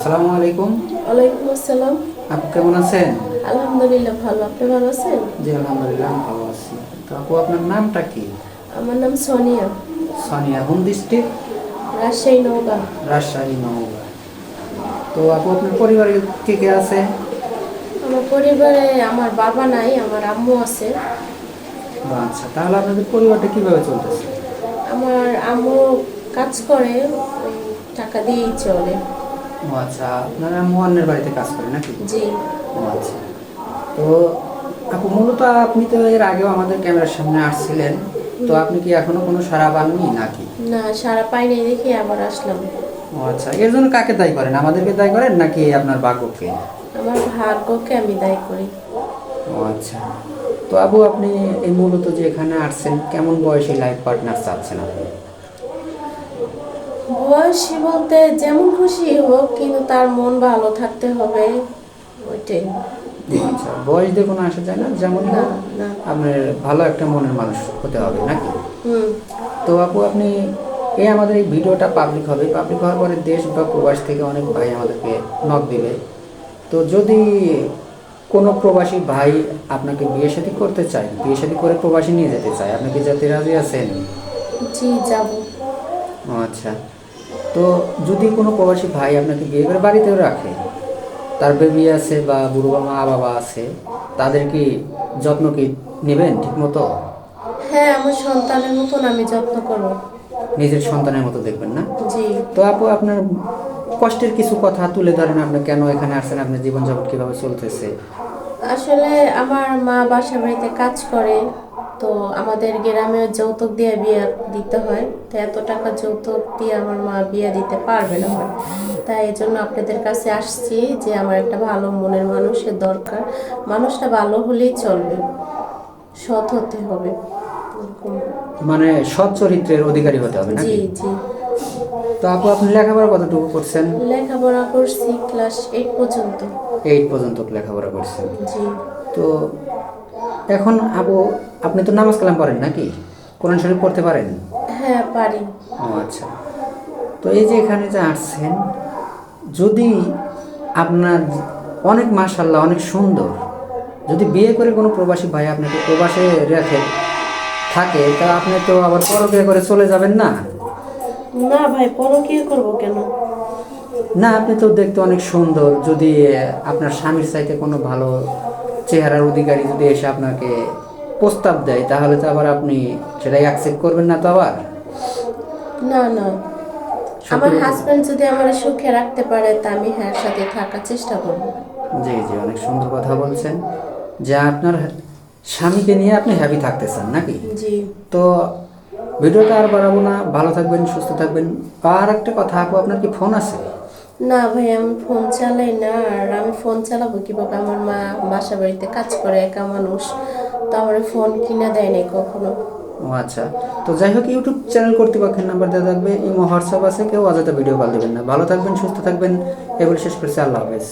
আসসালামু আলাইকুম। ওয়ালাইকুম আসসালাম। আপু কেমন আছেন? আলহামদুলিল্লাহ ভালো। আপনি ভালো আছেন? জি আলহামদুলিল্লাহ আমি ভালো আছি। তো আপু আপনার নামটা কি? আমার নাম Sonia. Sania home district Rajshahi Naogaon. Rajshahi Naogaon. তো আপু আপনার পরিবারে কে কে আছে? আমার পরিবারে আমার বাবা নাই আমার আম্মু আছে। আচ্ছা তাহলে আপনাদের পরিবারটা কীভাবে চলতেছে? আমার আম্মু কাজ করে টাকা দিয়েই চলে। ও আচ্ছা আপনারা মোয়ান্নের বাড়িতে কাজ করেন নাকি? জি। ও আচ্ছা। তো আপু মূলত আপনি তো এর আগেও আমাদের ক্যামেরার সামনে আসছিলেন। তো আপনি কি এখনও কোনো সারা পাননি নাকি? না সারা পাইনি দেখে আবার আসলাম। ও আচ্ছা এর জন্য কাকে দায়ী করেন? আমাদেরকে দায়ী করেন নাকি আপনার ভাগ্যকে? আমার ভাগ্যকে আমি দায়ী করি। ও আচ্ছা। তো আবু আপনি এই মূলত যে এখানে আসছেন কেমন বয়সী লাইফ পার্টনার চাচ্ছেন আপনি? বয়সী বলতে যেমন খুশি হোক কিন্তু তার মন ভালো থাকতে হবে। ওইটাই। আচ্ছা বয়স দিয়ে কোনো আসা যায় না? যেমন আপনার ভালো একটা মনের মানুষ হতে হবে নাকি? তো আপু আপনি এই আমাদের এই ভিডিওটা পাবলিক হবে। পাবলিক হওয়ার পরে দেশ বা প্রবাস থেকে অনেক ভাই আমাদেরকে নক দিবে। তো যদি কোনো প্রবাসী ভাই আপনাকে বিয়ে শাদী করতে চায় বিয়ে শাদী করে প্রবাসী নিয়ে যেতে চায় আপনি কি যাতে রাজি আছেন? জি যাব। আচ্ছা। তো যদি কোনো প্রবাসী ভাই আপনাকে বিয়ে করে বাড়িতেও রাখে তার বেবি আছে বা বুড়ো মা বাবা আছে তাদের কি যত্ন কি নেবেন ঠিক মতো হ্যাঁ আমার সন্তানের মতন আমি যত্ন করব। নিজের সন্তানের মতো দেখবেন না? জি। তো আপু আপনার কষ্টের কিছু কথা তুলে ধরেন আপনি কেন এখানে আসছেন আপনার জীবনযাপন কীভাবে চলতেছে? আসলে আমার মা বাসা বাড়িতে কাজ করে তো আমাদের গ্রামে যৌতুক দিয়ে বিয়ে দিতে হয় তো এত টাকা যৌতুক দিয়ে আমার মা বিয়ে দিতে পারবে না আমার তাই এই জন্য আপনাদের কাছে আসছি যে আমার একটা ভালো মনের মানুষের দরকার। মানুষটা ভালো হলেই চলবে সৎ হতে হবে। মানে সৎ চরিত্রের অধিকারী হতে হবে জি জি। তো আপু আপনি লেখাপড়া কতটুকু করছেন? লেখাপড়া করছি ক্লাস এইট পর্যন্ত। এইট পর্যন্ত লেখাপড়া করছেন। জি। তো এখন আবু আপনি তো নামাজ কালাম পড়েন নাকি? কোরআন শরীফ পড়তে পারেন? হ্যাঁ পারি। ও আচ্ছা। তো এই যে এখানে যে আসছেন যদি আপনার অনেক মাশাল্লাহ অনেক সুন্দর যদি বিয়ে করে কোনো প্রবাসী ভাই আপনাকে প্রবাসে রেখে থাকে তা আপনি তো আবার পরকিয়া করে চলে যাবেন না? না ভাই পরকীয়া করব কেন? না আপনি তো দেখতে অনেক সুন্দর যদি আপনার স্বামীর চাইতে কোনো ভালো চেহারার অধিকারী যদি এসে আপনাকে প্রস্তাব দেয় তাহলে তো আবার আপনি সেটাই অ্যাকসেপ্ট করবেন না তো আবার? না না। আমার হাজবেন্ড যদি আমার সুখে রাখতে পারে তা আমি হ্যাঁ সাথে থাকার চেষ্টা করব। জি জি অনেক সুন্দর কথা বলছেন। যে আপনার স্বামীকে নিয়ে আপনি হ্যাপি থাকতে চান নাকি? জি। তো ভিডিওটা আর বাড়াবো না। ভালো থাকবেন সুস্থ থাকবেন। আর একটা কথা আপু আপনার কি ফোন আছে? না ভাই, আমি ফোন চালাই না। আর আমি ফোন চালাবো কীভাবে? আমার মা বাসা বাড়িতে কাজ করে, একা মানুষ। তো আমার ফোন কিনে দেয় নাই কখনো। ও আচ্ছা। তো যাই হোক, ইউটিউব চ্যানেল কর্তৃপক্ষের নাম্বার দেওয়া থাকবে। ইমো, হোয়াটসঅ্যাপ আছে, কেউ অযথা ভিডিও কল দেবেন না। ভালো থাকবেন, সুস্থ থাকবেন। এগুলো শেষ করছি। আল্লাহ হাফেজ।